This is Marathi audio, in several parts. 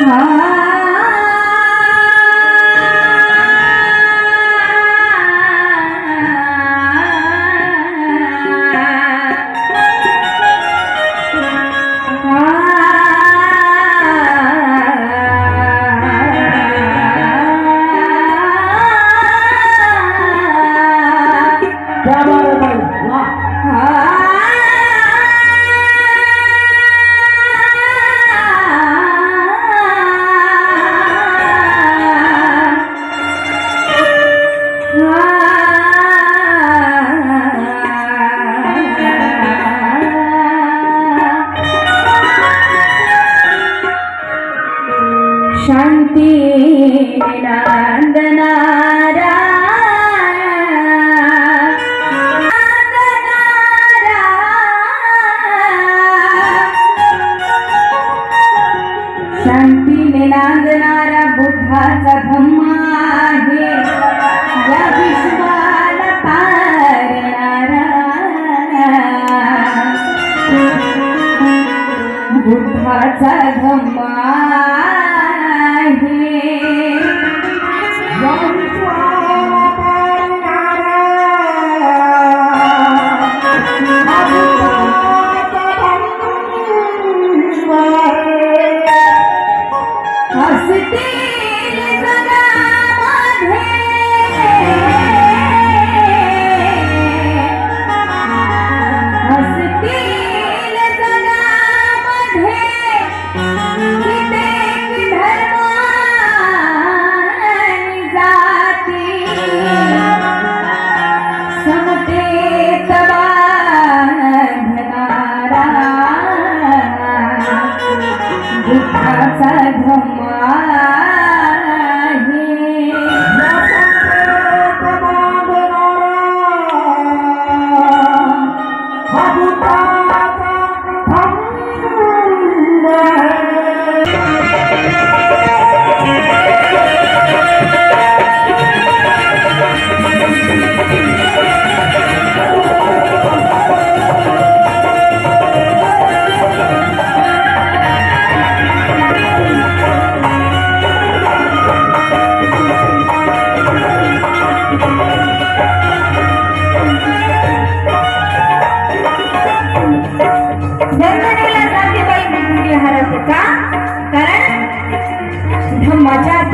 त्या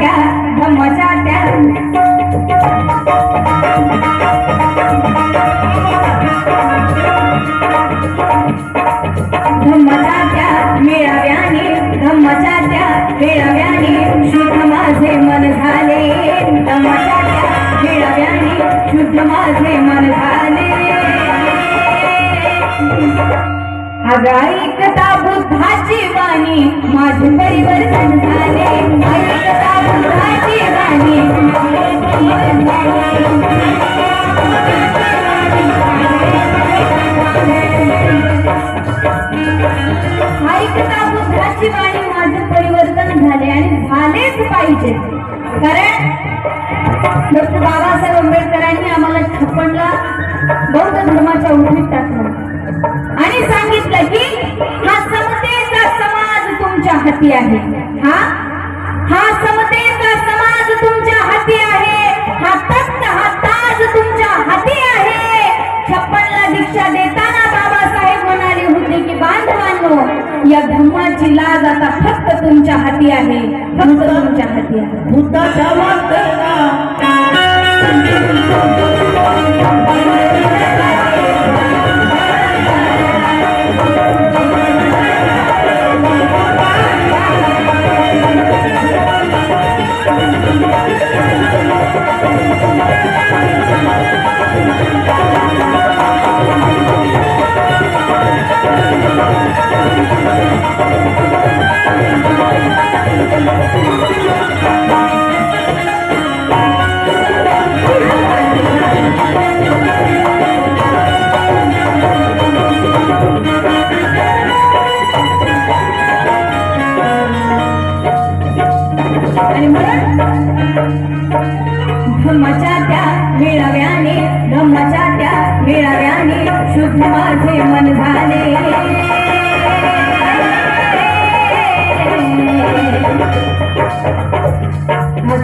त्या धम्माच्या त्या त्या मेळाव्याने त्या मेळाव्याने शुद्ध माझे मन झाले. धम्माच्या त्या मेळाव्याने शुद्ध माझे मन झाले. ऐकता बुद्धाची वाणी माझे परिवर्तन झाले. कारण डॉक्टर बाबासाहेब आंबेडकरांनी आम्हाला छप्पनला बौद्ध धर्माच्या उठणीत टाकलं. आणि सांगितलं की हा समतेचा समाज तुमच्या हाती आहे. हा धर्माची लाज आता फक्त तुमच्या हाती आहे. फक्त तुमच्या हाती आहे.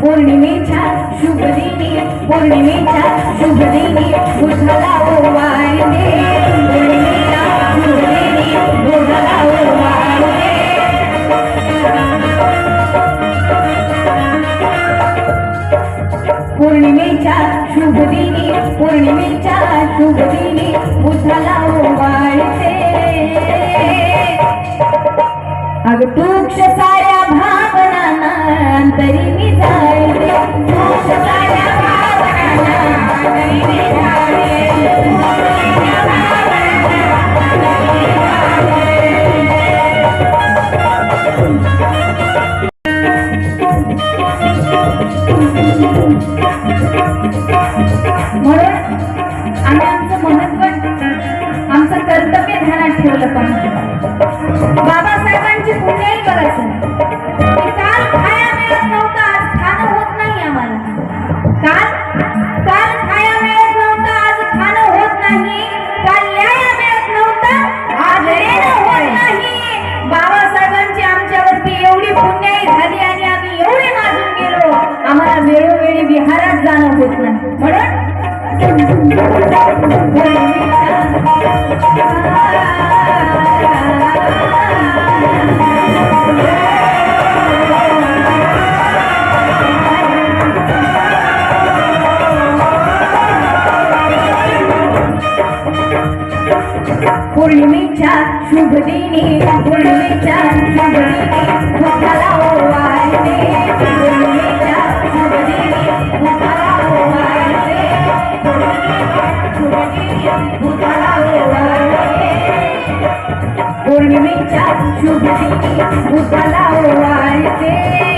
पौर्णिमेच्या शुभदिनी पौर्णिमेच्या शुभदिनी उठला ओवाळणे पूर्णिमेच्या शुभ दिनी पूर्णिमेच्या शुभ दिनी मला ओवाळते. पूर्णिमेच्या शुभ दिनी पौर्णिमेच्या शुभेच्छा भूताला ओवाळते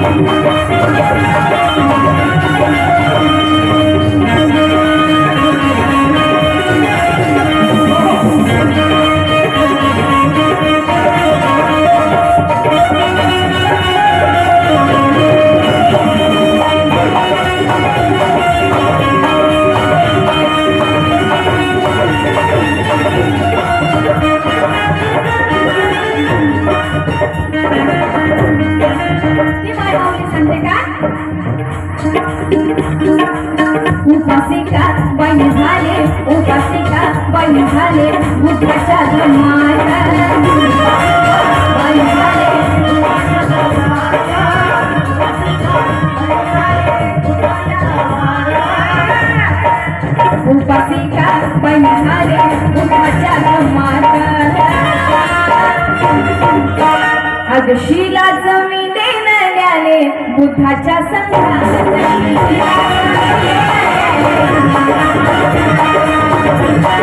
उपासिका बन झाले उद्याच्या जन्माच्या उपासिका झाले उपाच्या जन्माच्या अग शिला जमिने बुद्धाच्या संघात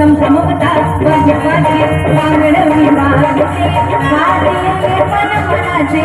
संभ्रमता वाजवाजे वांगडवी वाजते वाजते पण मनाचे